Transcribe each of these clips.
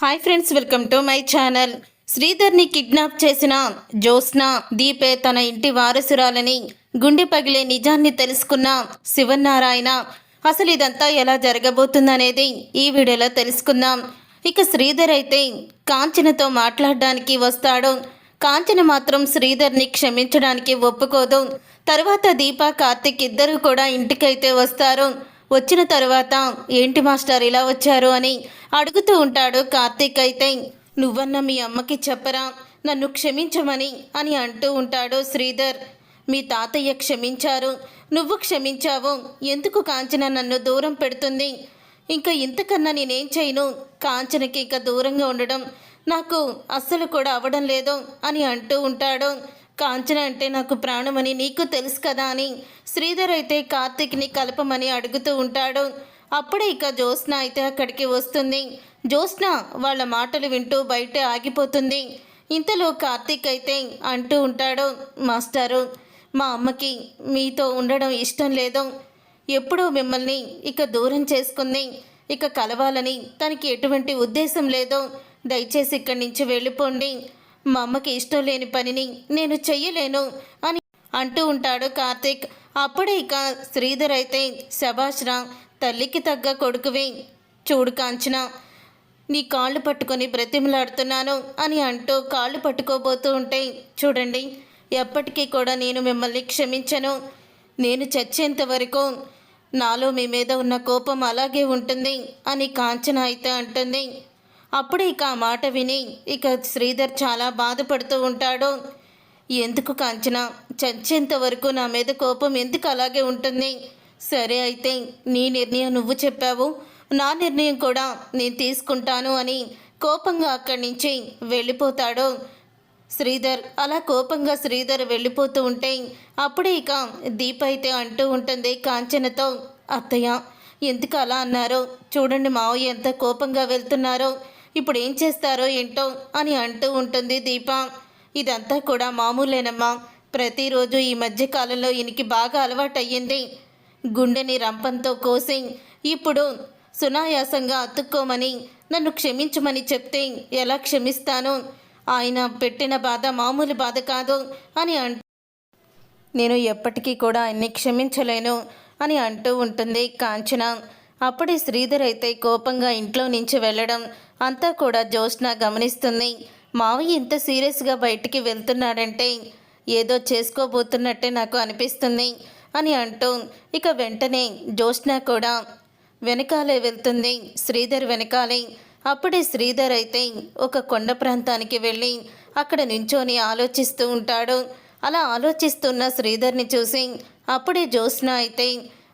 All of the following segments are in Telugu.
Hi friends welcome to my channel శ్రీధర్ని kidnap చేసిన జ్యోత్స్న దీపే తన ఇంటి వారసురాలని గుండె పగిలే నిజాన్ని తెలుసుకున్న శివనారాయణ అసలు ఇదంతా ఎలా జరగబోతుందనేది ఈ వీడియోలో తెలుసుకుందాం. ఇక శ్రీధర్ అయితే కాంచనతో మాట్లాడడానికి వస్తాడు. కాంచన మాత్రం శ్రీధర్ని క్షమించడానికి ఒప్పుకోదు. తర్వాత దీప కార్తిక్ ఇద్దరు కూడా ఇంటికైతే వస్తారు. వచ్చిన తర్వాత ఏంటి మాస్టర్ ఇలా వచ్చారు? అని అడుగుతూ ఉంటాడు కార్తీక్ అయితే. నువ్వన్న మీ అమ్మకి చెప్పరా? నన్ను క్షమించమని అని అంటూ ఉంటాడు శ్రీధర్. మీ తాతయ్య క్షమించారు. నువ్వు క్షమించావు. ఎందుకు కాంచన నన్ను దూరం పెడుతుంది? ఇంకా ఇంతకన్నా నేనేం చేయను? కాంచనకి ఇంకా దూరంగా ఉండడం నాకు అస్సలు కూడా అవ్వడం లేదు అని అంటూ ఉంటాడు. కాంచన అంటే నాకు ప్రాణమని నీకు తెలుసు కదా అని శ్రీధర్ అయితే కార్తీక్ని కలపమని అడుగుతూ ఉంటాడు. అప్పుడే ఇక జ్యోత్స్న అయితే అక్కడికి వస్తుంది. జ్యోత్స్న వాళ్ళ మాటలు వింటూ బయట ఆగిపోతుంది. ఇంతలో కార్తీక్ అయితే అంటూ ఉంటాడు మాస్టారు మా అమ్మకి మీతో ఉండడం ఇష్టం లేదు. ఎప్పుడూ మిమ్మల్ని ఇక దూరం చేసుకుంది. ఇక కలవాలని తనకి ఎటువంటి ఉద్దేశం లేదు. దయచేసి ఇక్కడి నుంచి వెళ్ళిపోండి. మా అమ్మకి ఇష్టం లేని పనిని నేను చెయ్యలేను అని అంటూ ఉంటాడు కార్తీక్. అప్పుడే ఇక శ్రీధర్ అయితే శభాష్రా తల్లికి తగ్గ కొడుకువి చూడు కాంచన నీ కాళ్ళు పట్టుకొని బ్రతిమలాడుతున్నాను అని అంటూ కాళ్ళు పట్టుకోబోతూ ఉంటే చూడండి ఎప్పటికీ కూడా నేను మిమ్మల్ని క్షమించను. నేను చచ్చేంత వరకు నాలో మీ మీద ఉన్న కోపం అలాగే ఉంటుంది అని కాంచన అయితే అంటుంది. అప్పుడు ఇక ఆ మాట విని ఇక శ్రీధర్ చాలా బాధపడుతూ ఉంటాడు. ఎందుకు కాంచన? చచ్చేంత వరకు నా మీద కోపం ఎందుకు అలాగే ఉంటుంది? సరే అయితే నీ నిర్ణయం నువ్వు చెప్పావు. నా నిర్ణయం కూడా నేను తీసుకుంటాను అని కోపంగా అక్కడి నుంచి వెళ్ళిపోతాడు. శ్రీధర్ అలా కోపంగా శ్రీధర్ వెళ్ళిపోతూ ఉంటే అప్పుడే ఇక దీప అయితే అంటూ ఉంటుంది కాంచనతో అత్తయ్య ఎందుకు అలా అన్నారో? చూడండి మావయ్య ఎంత కోపంగా వెళ్తున్నారో. ఇప్పుడు ఏం చేస్తారో ఏంటో అని అంటూ ఉంటుంది దీప. ఇదంతా కూడా మామూలేనమ్మా. ప్రతిరోజు ఈ మధ్యకాలంలో ఈయనకి బాగా అలవాటయ్యింది. గుండెని రంపంతో కోసి ఇప్పుడు సునాయాసంగా అతుక్కోమని నన్ను క్షమించమని చెప్తే ఎలా క్షమిస్తాను? ఆయన పెట్టిన బాధ మామూలు బాధ కాదు అని అంటూ నేను ఎప్పటికీ కూడా ఆయన్ని క్షమించలేను అని అంటూ ఉంటుంది కాంచన. అప్పుడే శ్రీధర్ అయితే కోపంగా ఇంట్లో నుంచి వెళ్ళడం అంతా కూడా జ్యోత్స్న గమనిస్తుంది. మావయ్య ఇంత సీరియస్గా బయటికి వెళ్తున్నాడంటే ఏదో చేసుకోబోతున్నట్టే నాకు అనిపిస్తుంది అని అంటూ ఇక వెంటనే జ్యోత్స్న కూడా వెనకాలే వెళ్తుంది. శ్రీధర్ వెనకాలే. అప్పుడే శ్రీధర్ అయితే ఒక కొండ ప్రాంతానికి వెళ్ళి అక్కడ నించొని ఆలోచిస్తూ ఉంటాడు. అలా ఆలోచిస్తున్న శ్రీధర్ని చూసి అప్పుడే జ్యోత్స్న అయితే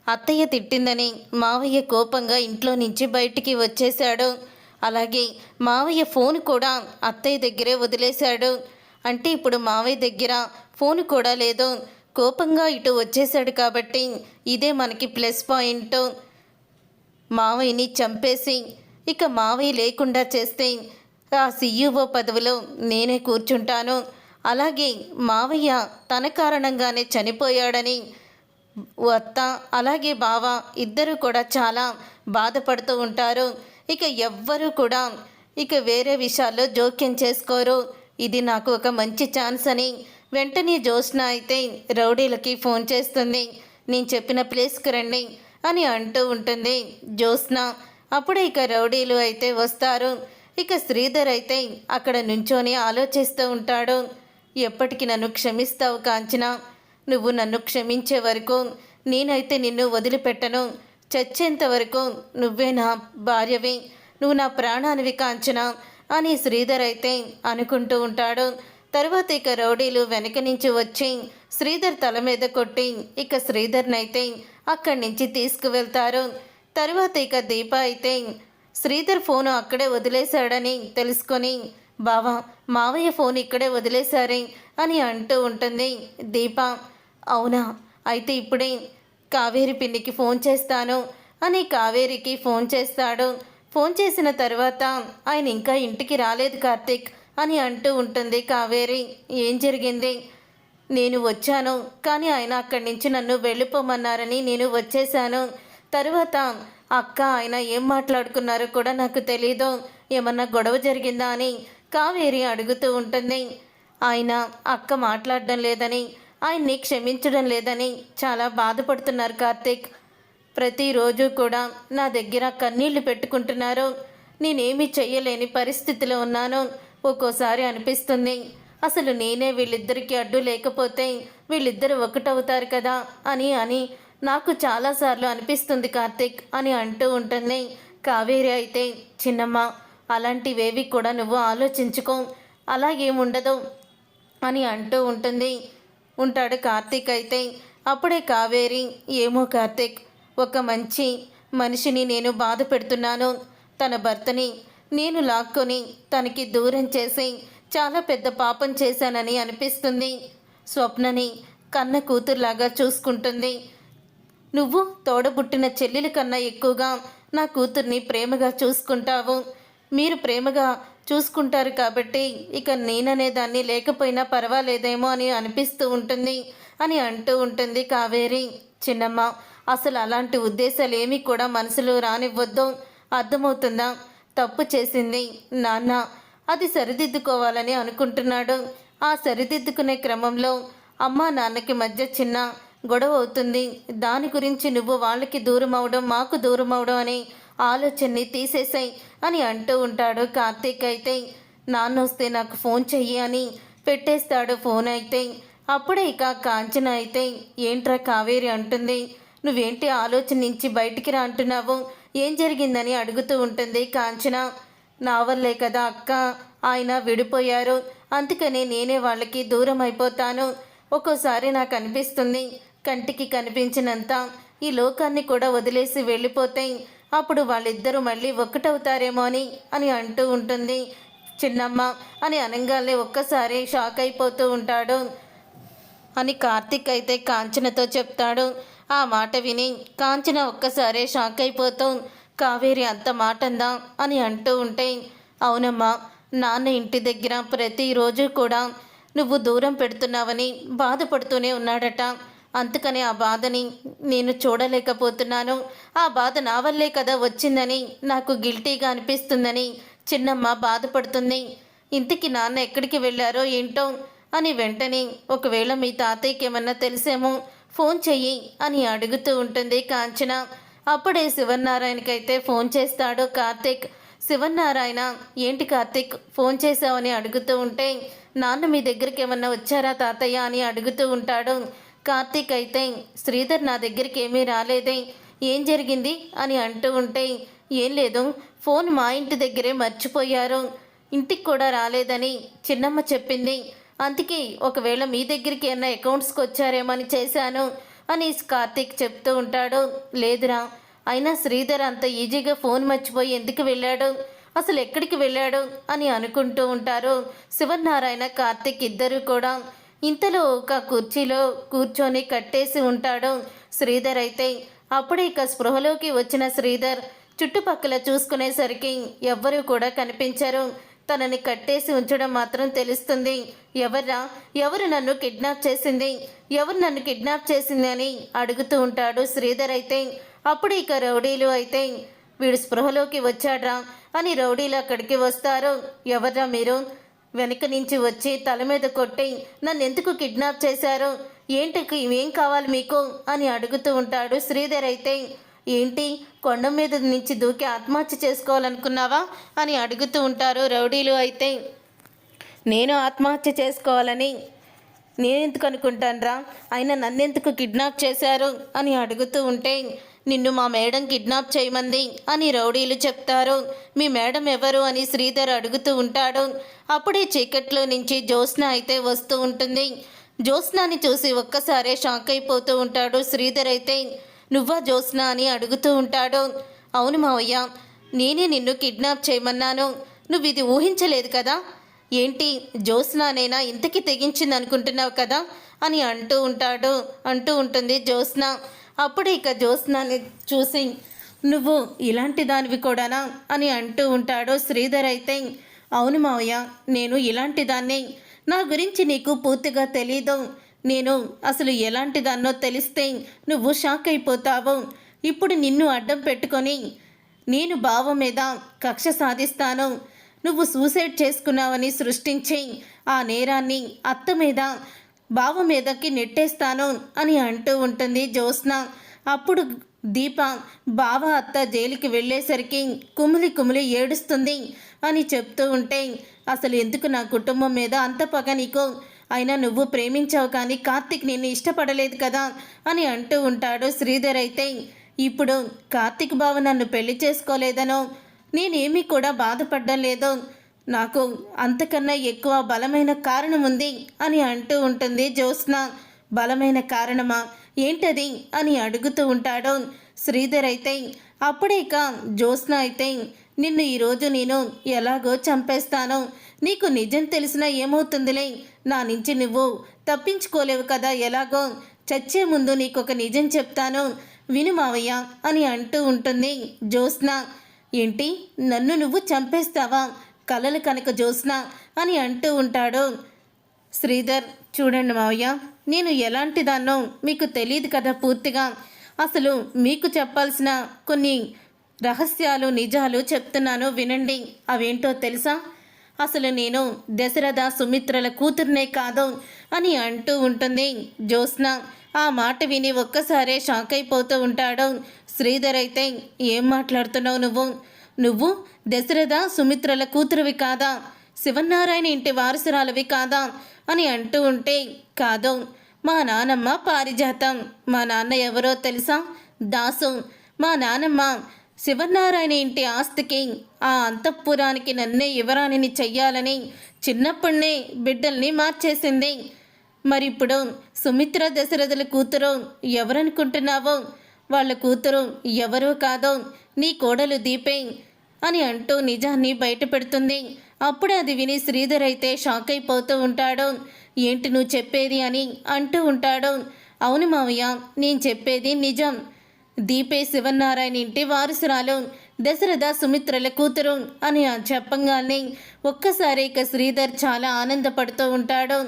అత్తయ్య తిట్టిందని మావయ్య కోపంగా ఇంట్లో నుంచి బయటికి వచ్చేశాడు. అలాగే మావయ్య ఫోన్ కూడా అత్తయ్య దగ్గరే వదిలేశాడు. అంటే ఇప్పుడు మావయ్య దగ్గర ఫోన్ కూడా లేదు. కోపంగా ఇటు వచ్చేశాడు కాబట్టి ఇదే మనకి ప్లస్ పాయింట్. మావయ్యని చంపేసి ఇక మావయ్య లేకుండా చేస్తే ఆ సీఈఓ పదవిలో నేనే కూర్చుంటాను. అలాగే మావయ్య తన కారణంగానే చనిపోయాడని అత్త అలాగే బావ ఇద్దరు కూడా చాలా బాధపడుతూ ఉంటారు. ఇక ఎవ్వరూ కూడా ఇక వేరే విషయాల్లో జోక్యం చేసుకోరు. ఇది నాకు ఒక మంచి ఛాన్స్ అని వెంటనే జోష్న అయితే రౌడీలకి ఫోన్ చేస్తుంది. నేను చెప్పిన ప్లేస్కి రండి అని అంటూ ఉంటుంది జోష్న అప్పుడు ఇక రౌడీలు అయితే వస్తారు. ఇక శ్రీధర్ అయితే అక్కడ నుంచొని ఆలోచిస్తూ ఉంటాడు. ఎప్పటికి నన్ను క్షమిస్తావు కాంచన? నువ్వు నన్ను క్షమించే వరకు నేనైతే నిన్ను వదిలిపెట్టను. చచ్చేంత వరకు నువ్వే నా భార్యవి. నువ్వు నా ప్రాణానివి కాంచన అని శ్రీధర్ అయితే అనుకుంటూ ఉంటాడు. తర్వాత ఇక రౌడీలు వెనక నుంచి వచ్చి శ్రీధర్ తల మీద కొట్టి ఇక శ్రీధర్నైతే అక్కడి నుంచి తీసుకువెళ్తారు. తర్వాత ఇక దీప అయితే శ్రీధర్ ఫోను అక్కడే వదిలేశాడని తెలుసుకొని బావా మావయ్య ఫోన్ ఇక్కడే వదిలేశారే అని అంటూ ఉంటుంది దీప. అవునా? అయితే ఇప్పుడే కావేరి పిన్నికి ఫోన్ చేస్తాను. అని కావేరికి ఫోన్ చేస్తాడు. ఫోన్ చేసిన తర్వాత ఆయన ఇంకా ఇంటికి రాలేదు కార్తీక్ అని అంటూ ఉంటుంది కావేరి. ఏం జరిగింది? నేను వచ్చాను కానీ ఆయన అక్కడి నుంచి నన్ను వెళ్ళిపోమన్నారని నేను వచ్చేసాను తరువాత అక్క ఆయన ఏం మాట్లాడుకున్నారో కూడా నాకు తెలీదు. ఏమన్నా గొడవ జరిగిందా అని కావేరి అడుగుతూ ఉంటుంది. ఆయన అక్క మాట్లాడడం లేదని ఆయన్ని క్షమించడం లేదని చాలా బాధపడుతున్నారు కార్తీక్. ప్రతిరోజు కూడా నా దగ్గర కన్నీళ్ళు పెట్టుకుంటున్నారు. నేనేమి చెయ్యలేని పరిస్థితిలో ఉన్నాను. ఒక్కోసారి అనిపిస్తుంది అసలు నేనే వీళ్ళిద్దరికీ అడ్డు లేకపోతే వీళ్ళిద్దరు ఒకటవుతారు కదా అని అని నాకు చాలాసార్లు అనిపిస్తుంది కార్తీక్ అని అంటూ ఉంటుంది. కావేరి అయితే చిన్నమ్మ అలాంటివేవి కూడా నువ్వు ఆలోచించుకో అలాగేముండదు అని అంటూ ఉంటుంది. ఉంటాడు కార్తీక్ అయితే. అప్పుడే కావేరి ఏమో కార్తీక్ ఒక మంచి మనిషిని నేను బాధ పెడుతున్నాను. తన భర్తని నేను లాక్కొని తనకి దూరం చేసి చాలా పెద్ద పాపం చేశానని అనిపిస్తుంది. స్వప్నని కన్న కూతురులాగా చూసుకుంటుంది. నువ్వు తోడబుట్టిన చెల్లెల కన్నా ఎక్కువగా నా కూతుర్ని ప్రేమగా చూసుకుంటావు. మీరు ప్రేమగా చూసుకుంటారు కాబట్టి ఇక నేననే దాన్ని లేకపోయినా పర్వాలేదేమో అని అనిపిస్తూ ఉంటుంది అని అంటూ ఉంటుంది కావేరి. చిన్నమ్మ అసలు అలాంటి ఉద్దేశాలు ఏమీ కూడా మనసులో రానివ్వద్దు. అర్థమవుతుందా? తప్పు చేసింది నాన్న. అది సరిదిద్దుకోవాలని అనుకుంటున్నాడు. ఆ సరిదిద్దుకునే క్రమంలో అమ్మా నాన్నకి మధ్య చిన్న గొడవ అవుతుంది. దాని గురించి నువ్వు వాళ్ళకి దూరం అవడం మాకు దూరం అవడం అని ఆలోచనని తీసేసాయి అని అంటూ ఉంటాడు కార్తీక్ అయితే. నాన్న వస్తే నాకు ఫోన్ చెయ్యి అని పెట్టేస్తాడు ఫోన్ అయితే. అప్పుడే ఇక కాంచన అయితే ఏంట్రా కావేరి అంటుంది. నువ్వేంటి ఆలోచన నుంచి బయటికి రా అంటున్నావు? ఏం జరిగిందని అడుగుతూ ఉంటుంది కాంచన. నా వల్లే కదా అక్క ఆయన విడిపోయారు. అందుకనే నేనే వాళ్ళకి దూరం అయిపోతాను. ఒక్కోసారి నాకు అనిపిస్తుంది కంటికి కనిపించినంత. ఈ లోకాన్ని కూడా వదిలేసి వెళ్ళిపోతే అప్పుడు వాళ్ళిద్దరూ మళ్ళీ ఒక్కటవుతారేమో అని అని అంటూ ఉంటుంది. చిన్నమ్మ అని అనగానే ఒక్కసారి షాక్ అయిపోతూ ఉంటాడు. అని కార్తిక్ అయితే కాంచనతో చెప్తాడు. ఆ మాట విని కాంచన ఒక్కసారే షాక్ అయిపోతూ కావేరి అంత మాటందా? అని అంటూ ఉంటే అవునమ్మా నాన్న ఇంటి దగ్గర ప్రతిరోజు కూడా నువ్వు దూరం పెడుతున్నావని బాధపడుతూనే ఉన్నాడట. అందుకని ఆ బాధని నేను చూడలేకపోతున్నాను. ఆ బాధ నా వల్లే కదా వచ్చిందని నాకు గిల్టీగా అనిపిస్తుందని చిన్నమ్మ బాధపడుతుంది. ఇంతకి నాన్న ఎక్కడికి వెళ్ళారో ఏంటో అని వెంటనే ఒకవేళ మీ తాతయ్యకి ఏమన్నా తెలిసేమో ఫోన్ చెయ్యి అని అడుగుతూ ఉంటుంది కాంచన. అప్పుడే శివనారాయణకైతే ఫోన్ చేస్తాడు కార్తీక్. శివనారాయణ ఏంటి కార్తీక్ ఫోన్ చేశావని అడుగుతూ ఉంటే నాన్న మీ దగ్గరికి ఏమన్నా వచ్చారా తాతయ్య? అని అడుగుతూ ఉంటాడు. కార్తీక్ అయితే శ్రీధర్ నా దగ్గరికి ఏమీ రాలేదే ఏం జరిగింది అని అంటూ ఉంటే ఏం లేదు ఫోన్ మా ఇంటి దగ్గరే మర్చిపోయారు ఇంటికి కూడా రాలేదని చిన్నమ్మ చెప్పింది. అందుకే ఒకవేళ మీ దగ్గరికి ఏమైనా అకౌంట్స్కి వచ్చారేమని చేశాను అని కార్తీక్ చెప్తూ ఉంటాడు. లేదురా అయినా శ్రీధర్ అంత ఈజీగా ఫోన్ మర్చిపోయి ఎందుకు వెళ్ళాడు అసలు ఎక్కడికి వెళ్ళాడు అని అనుకుంటూ ఉంటారు. శివనారాయణ కార్తీక్ ఇద్దరు కూడా ఇంతలో ఒక కుర్చీలో కూర్చొని కట్టేసి ఉంటాడు శ్రీధర్ అయితే. అప్పుడే ఇక స్పృహలోకి వచ్చిన శ్రీధర్ చుట్టుపక్కల చూసుకునేసరికి ఎవ్వరూ కూడా కనిపించరు. తనని కట్టేసి ఉంచడం మాత్రం తెలుస్తుంది. ఎవర్రా? ఎవరు నన్ను కిడ్నాప్ చేసింది? ఎవరు నన్ను కిడ్నాప్ చేసింది అని అడుగుతూ ఉంటాడు శ్రీధర్ అయితే. అప్పుడు ఇక రౌడీలు అయితే వీడు స్పృహలోకి వచ్చాడ్రా అని రౌడీలు అక్కడికి వస్తారు. ఎవర్రా మీరు? వెనక నుంచి వచ్చి తల మీద కొట్టి నన్ను ఎందుకు కిడ్నాప్ చేశారు? ఏంటికి ఏం కావాలి మీకు? అని అడుగుతూ ఉంటాడు శ్రీధర్ అయితే. ఏంటి కొండ మీద నుంచి దూకి ఆత్మహత్య చేసుకోవాలనుకున్నావా? అని అడుగుతూ ఉంటారు రౌడీలు అయితే. నేను ఆత్మహత్య చేసుకోవాలని నేనెందుకు అనుకుంటానరా? ఆయన నన్నెందుకు కిడ్నాప్ చేశారు? అని అడుగుతూ ఉంటే నిన్ను మా మేడం కిడ్నాప్ చేయమంది అని రౌడీలు చెప్తారు. మీ మేడం ఎవరు అని శ్రీధర్ అడుగుతూ ఉంటాడు. అప్పుడే చీకట్లో నుంచి జ్యోత్స్న అయితే వస్తూ ఉంటుంది. జ్యోత్స్నాని చూసి ఒక్కసారే షాక్ అయిపోతూ ఉంటాడు శ్రీధర్ అయితే. నువ్వా జ్యోత్స్న అని అడుగుతూ ఉంటాడు. అవును మావయ్య నేనే నిన్ను కిడ్నాప్ చేయమన్నాను. నువ్వు ఇది ఊహించలేదు కదా? ఏంటి జ్యోత్స్నానైనా ఇంతకి తెగించింది అనుకుంటున్నావు కదా? అని అంటూ ఉంటాడు అంటూ ఉంటుంది జ్యోత్స్న. అప్పుడు ఇక జ్యోత్స్నాని చూసి నువ్వు ఇలాంటి దానివి కూడానా? అని అంటూ ఉంటాడు శ్రీధర్ అయితే అవును మావయ్య నేను ఇలాంటి దాన్ని. నా గురించి నీకు పూర్తిగా తెలీదు. నేను అసలు ఎలాంటి దాన్నో తెలిస్తే నువ్వు షాక్ అయిపోతావు. ఇప్పుడు నిన్ను అడ్డం పెట్టుకొని నేను బావ మీద కక్ష సాధిస్తాను. నువ్వు సూసైడ్ చేసుకున్నావని సృష్టించి ఆ నేరాన్ని అత్త మీద బావ మీదకి నెట్టేస్తాను అని అంటూ ఉంటుంది జ్యోత్స్న. అప్పుడు దీప బావ అత్త జైలుకి వెళ్ళేసరికి కుమిలి కుమిలి ఏడుస్తుంది అని చెప్తూ ఉంటే అసలు ఎందుకు నా కుటుంబం మీద అంత పగ నీకు? అయినా నువ్వు ప్రేమించావు కానీ కార్తిక్ నిన్ను ఇష్టపడలేదు కదా అని అంటూ ఉంటాడు శ్రీధర్ అయితే. ఇప్పుడు కార్తిక్ బావ నన్ను పెళ్ళి చేసుకోలేదనో నేనేమీ కూడా బాధపడడం లేదు. నాకు అంతకన్నా ఎక్కువ బలమైన కారణం ఉంది అని అంటూ ఉంటుంది జ్యోత్స్న. బలమైన కారణమా? ఏంటది? అని అడుగుతూ ఉంటాడు శ్రీధర్ అయితే. అప్పుడేక జ్యోత్స్న అయితే నిన్ను ఈరోజు నేను ఎలాగో చంపేస్తాను. నీకు నిజం తెలిసినా ఏమవుతుందిలే? నా నుంచి నువ్వు తప్పించుకోలేవు కదా ఎలాగో? చచ్చే ముందు నీకు ఒక నిజం చెప్తాను. విను మావయ్య అని అంటూ ఉంటుంది జ్యోత్స్న. ఏంటి? నన్ను నువ్వు చంపేస్తావా? కలలు కనుక జ్యోత్స్న అని అంటూ ఉంటాడు. శ్రీధర్ చూడండి మావయ్య నేను ఎలాంటి దాన్నో మీకు తెలియదు కదా పూర్తిగా. అసలు మీకు చెప్పాల్సిన కొన్ని రహస్యాలు నిజాలు చెప్తున్నాను వినండి. అవేంటో తెలుసా? అసలు నేను దశరథ సుమిత్రల కూతుర్నే కాదు అని అంటూ ఉంటుంది జ్యోత్స్న ఆ మాట విని ఒక్కసారే షాక్ అయిపోతూ ఉంటాడు. శ్రీధర్ అయితే ఏం మాట్లాడుతున్నావు నువ్వు? నువ్వు దశరథ సుమిత్రల కూతురువి కాదా? శివనారాయణ ఇంటి వారసురాలవి కాదా? అని అంటూ ఉంటే కాదు. మా నానమ్మ పారిజాతం. మా నాన్న ఎవరో తెలుసా? దాసు. మా నానమ్మ శివనారాయణ ఇంటి ఆస్తికి ఆ అంతఃపురానికి నన్నే యువరాణిని చెయ్యాలని చిన్నప్పుడే బిడ్డల్ని మార్చేసింది. మరిప్పుడు సుమిత్ర దశరథుల కూతురు ఎవరనుకుంటున్నావో? వాళ్ళ కూతురు ఎవరూ కాదో నీ కోడలు దీపే అని అంటూ నిజాన్ని బయట పెడుతుంది అది విని శ్రీధర్ అయితే షాక్ అయిపోతూ ఉంటాడు. ఏంటి నువ్వు చెప్పేది అని అంటూ ఉంటాడు. అవును మావయ్య నేను చెప్పేది నిజం. దీపే శివనారాయణ ఇంటి వారసురాలు దశరథ సుమిత్రల కూతురు అని చెప్పంగానే ఒక్కసారి ఇక శ్రీధర్ చాలా ఆనందపడుతూ ఉంటాడు.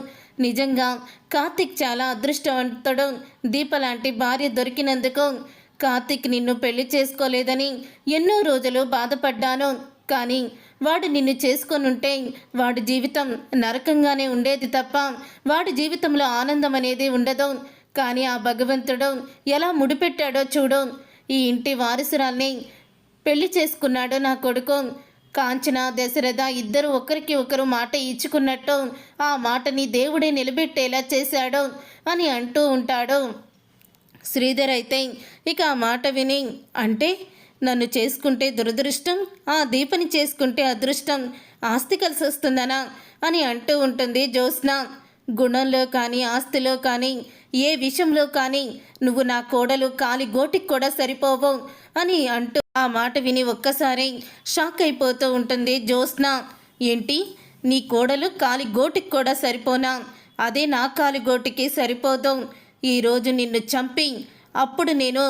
నిజంగా కార్తిక్ చాలా అదృష్టవంతుడు. దీప లాంటి భార్య దొరికినందుకు కార్తిక్ నిన్ను పెళ్ళి చేసుకోలేదని ఎన్నో రోజులు బాధపడ్డాను. కానీ వాడు నిన్ను చేసుకొనుంటే వాడి జీవితం నరకంగానే ఉండేది తప్ప వాడి జీవితంలో ఆనందం అనేది ఉండదు. కానీ ఆ భగవంతుడు ఎలా ముడిపెట్టాడో చూడు. ఈ ఇంటి వారసురాల్ని పెళ్ళి చేసుకున్నాడు నా కొడుకు. కాంచన దశరథ ఇద్దరు ఒకరికి ఒకరు మాట ఇచ్చుకున్నట్టు ఆ మాటని దేవుడే నిలబెట్టేలా చేశాడు అని అంటూ ఉంటాడు. శ్రీధర్ అయితే ఇక ఆ మాట విని అంటే నన్ను చేసుకుంటే దురదృష్టం ఆ దీపని చేసుకుంటే అదృష్టం ఆస్తి కలిసి వస్తుందనా అని అంటూ ఉంటుంది జ్యోత్స్న. గుణంలో కానీ ఆస్తిలో కానీ ఏ విషయంలో కానీ నువ్వు నా కోడలు కాలి గోటికి కూడా సరిపోవు అని అంటూ ఆ మాట విని ఒక్కసారి షాక్ అయిపోతూ ఉంటుంది. జ్యోత్స్న ఏంటి? నీ కోడలు కాలి గోటికి కూడా సరిపోనా? అదే నా కాలి గోటికి సరిపోదు. ఈరోజు నిన్ను చంపి అప్పుడు నేను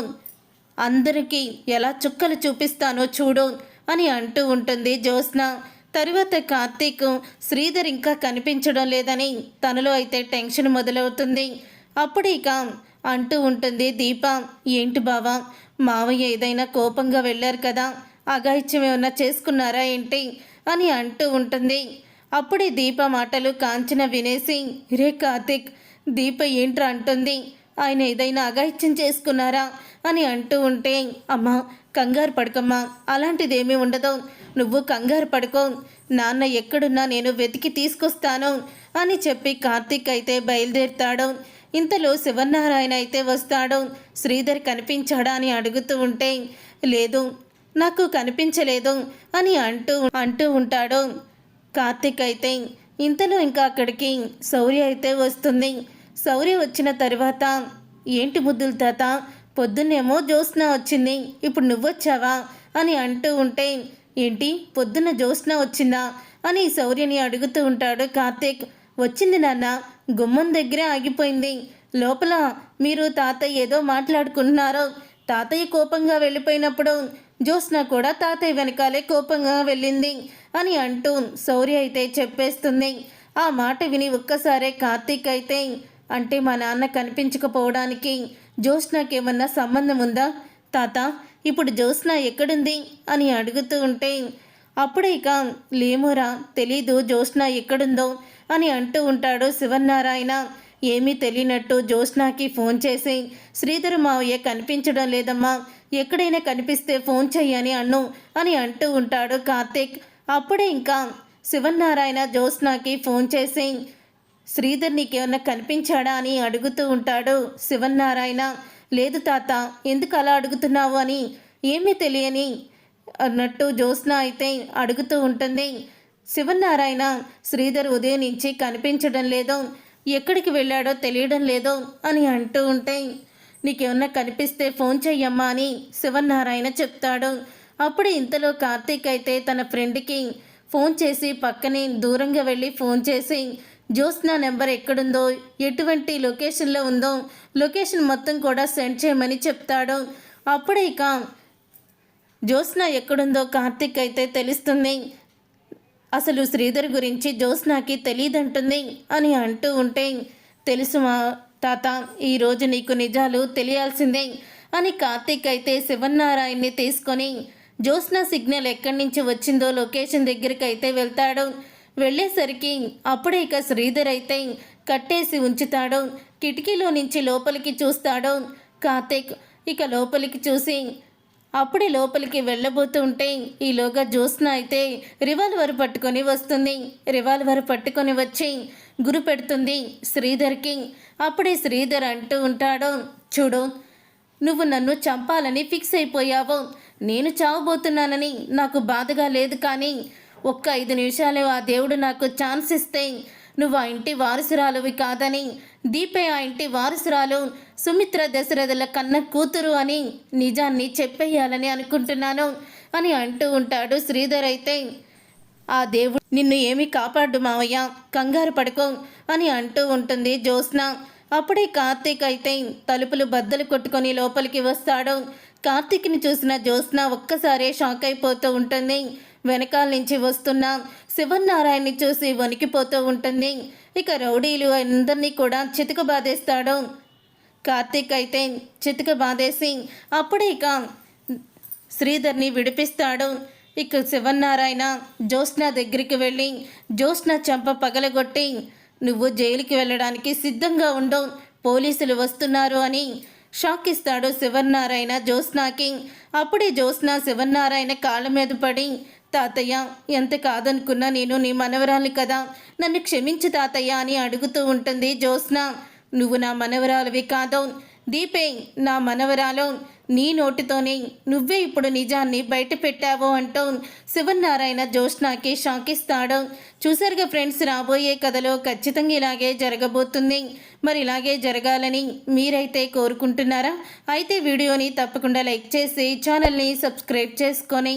అందరికీ ఎలా చుక్కలు చూపిస్తానో చూడు అని అంటూ ఉంటుంది జ్యోత్స్న. తరువాత కార్తీక్ శ్రీధర్ ఇంకా కనిపించడం లేదని తనలో అయితే టెన్షన్ మొదలవుతుంది. అప్పుడు ఇక అంటూ ఉంటుంది దీప. ఏంటి బావా? మావయ్య ఏదైనా కోపంగా వెళ్ళారు కదా అగాయిత్యం ఏమన్నా చేసుకున్నారా ఏంటి? అని అంటూ ఉంటుంది. అప్పుడే దీప మాటలు కాంచన వినేసి రే కార్తిక్ దీప ఏంట్రా? అంటుంది. ఆయన ఏదైనా అగాయిత్యం చేసుకున్నారా? అని అంటూ ఉంటే అమ్మా కంగారు పడకమ్మా అలాంటిదేమీ ఉండదు. నువ్వు కంగారు పడుకో. నాన్న ఎక్కడున్నా నేను వెతికి తీసుకొస్తాను అని చెప్పి కార్తీక్ అయితే బయలుదేరుతాడు. ఇంతలో శివనారాయణ అయితే వస్తాడు. శ్రీధర్ కనిపించాడా అని అడుగుతూ ఉంటే లేదు నాకు కనిపించలేదు అని అంటూ అంటూ ఉంటాడు. కార్తీక్ అయితే ఇంతలో ఇంకా అక్కడికి శౌర్య అయితే వస్తుంది. శౌర్య వచ్చిన తర్వాత ఏంటి బుద్ధులు తాత పొద్దున్నేమో జ్యోత్స్న వచ్చింది ఇప్పుడు నువ్వొచ్చావా అని అంటూ ఉంటే ఏంటి పొద్దున్న జ్యోత్స్న వచ్చిందా అని శౌర్యని అడుగుతూ ఉంటాడు కార్తీక్. వచ్చింది నాన్న. గుమ్మం దగ్గరే ఆగిపోయింది. లోపల మీరు తాతయ్య ఏదో మాట్లాడుకుంటున్నారో. తాతయ్య కోపంగా వెళ్ళిపోయినప్పుడు జ్యోత్స్న కూడా తాతయ్య వెనకాలే కోపంగా వెళ్ళింది అని అంటూ సౌర్య అయితే చెప్పేస్తుంది. ఆ మాట విని ఒక్కసారే కార్తీక్ అయితే అంటే మా నాన్న కనిపించకపోవడానికి జ్యోత్స్నకి ఏమన్నా సంబంధం ఉందా? తాత ఇప్పుడు జ్యోత్స్న ఎక్కడుంది? అని అడుగుతూ ఉంటే అప్పుడే ఇక లేమురా తెలీదు జ్యోత్స్న ఎక్కడుందో అని అంటూ ఉంటాడు శివనారాయణ ఏమీ తెలియనట్టు జ్యోత్స్నాకి ఫోన్ చేసి శ్రీధర్ మావయ్య కనిపించడం లేదమ్మా ఎక్కడైనా కనిపిస్తే ఫోన్ చెయ్యని అన్ను అని అంటూ ఉంటాడు కార్తీక్. అప్పుడే ఇంకా శివనారాయణ జ్యోత్స్నాకి ఫోన్ చేసి శ్రీధర్ నీకేమన్నా కనిపించాడా అని అడుగుతూ ఉంటాడు శివనారాయణ లేదు తాత ఎందుకు అలా అడుగుతున్నావు అని? ఏమీ తెలియని అన్నట్టు జ్యోత్స్న అయితే అడుగుతూ ఉంటుంది. శివనారాయణ శ్రీధర్ ఉదయం నుంచి కనిపించడం లేదో. ఎక్కడికి వెళ్ళాడో తెలియడం లేదో అని అంటూ ఉంటే నీకేమన్నా కనిపిస్తే ఫోన్ చెయ్యమ్మా అని శివనారాయణ చెప్తాడు. అప్పుడు ఇంతలో కార్తీక్ అయితే తన ఫ్రెండ్కి ఫోన్ చేసి పక్కనే దూరంగా వెళ్ళి ఫోన్ చేసి జ్యోత్స్న నెంబర్ ఎక్కడుందో? ఎటువంటి లొకేషన్లో ఉందో? లొకేషన్ మొత్తం కూడా సెండ్ చేయమని చెప్తాడు. అప్పుడే ఇక జ్యోత్స్న ఎక్కడుందో కార్తీక్ అయితే తెలుస్తుంది. అసలు శ్రీధర్ గురించి జ్యోత్స్నాకి తెలియదంటుంది అని అంటూ ఉంటే తెలుసు మా తాత ఈరోజు నీకు నిజాలు తెలియాల్సిందే అని కార్తీక్ అయితే శివనారాయణ్ని తీసుకొని జ్యోత్స్న సిగ్నల్ ఎక్కడి నుంచి వచ్చిందో లొకేషన్ దగ్గరికి అయితే వెళ్తాడు. వెళ్ళేసరికి అప్పుడే ఇక శ్రీధర్ అయితే కట్టేసి ఉంచుతాడు. కిటికీలో నుంచి లోపలికి చూస్తాడు కార్తీక్. ఇక లోపలికి చూసి అప్పుడే లోపలికి వెళ్ళబోతుంటే ఈలోగా జ్యోత్స్న అయితే రివాల్వర్ పట్టుకొని వస్తుంది. రివాల్వర్ పట్టుకొని వచ్చి గురి పెడుతుంది శ్రీధర్కి. అప్పుడే శ్రీధర్ అంటూ ఉంటాడు చూడు నువ్వు నన్ను చంపాలని ఫిక్స్ అయిపోయావు. నేను చావబోతున్నానని నాకు బాధగా లేదు కానీ ఒక్క ఐదు నిమిషాలు ఆ దేవుడు నాకు ఛాన్స్ ఇస్తే నువ్వు ఆ ఇంటి వారసురాలువి కాదని దీపే ఆ ఇంటి వారసురాలు సుమిత్ర దశరథుల కన్న కూతురు అని నిజాన్ని చెప్పేయాలని అనుకుంటున్నాను అని అంటూ ఉంటాడు శ్రీధర్ అయితే. ఆ దేవుడు నిన్ను ఏమి కాపాడు మావయ్య? కంగారు పడుకో అని అంటూ ఉంటుంది జ్యోత్స్న. అప్పుడే కార్తీక్ అయితే తలుపులు బద్దలు కొట్టుకొని లోపలికి వస్తాడు. కార్తీక్ని చూసిన జ్యోత్స్న ఒక్కసారే షాక్ అయిపోతూ ఉంటుంది. వెనకాల నుంచి వస్తున్న శివనారాయణని చూసి వణికిపోతూ ఉంటుంది. ఇక రౌడీలు అందరినీ కూడా చితక బాధేస్తాడు. కార్తీక్ అయితే చితక బాధేసి అప్పుడే ఇక శ్రీధర్ని విడిపిస్తాడు. ఇక శివనారాయణ జ్యోత్స్న దగ్గరికి వెళ్ళి జ్యోత్స్న చంప పగలగొట్టి నువ్వు జైలుకి వెళ్ళడానికి సిద్ధంగా ఉండు పోలీసులు వస్తున్నారు అని షాక్ ఇస్తాడు శివనారాయణ జ్యోత్స్నాకి. అప్పుడే జ్యోత్స్న శివనారాయణ కాళ్ళ మీద పడి తాతయ్య ఎంత కాదనుకున్నా నేను నీ మనవరాలి కదా? నన్ను క్షమించు తాతయ్య అని అడుగుతూ ఉంటుంది జ్యోత్స్న. నువ్వు నా మనవరాలివి కాదు దీపే నా మనవరాలో నీ నోటితోనే నువ్వే ఇప్పుడు నిజాన్ని బయట పెట్టావు అంటూ శివనారాయణ జ్యోత్స్నాకి షాకిస్తాడు. చూసారుగా ఫ్రెండ్స్ రాబోయే కథలో ఖచ్చితంగా ఇలాగే జరగబోతుంది. మరి ఇలాగే జరగాలని మీరైతే కోరుకుంటున్నారా? అయితే వీడియోని తప్పకుండా లైక్ చేసి ఛానల్ని సబ్స్క్రైబ్ చేసుకొని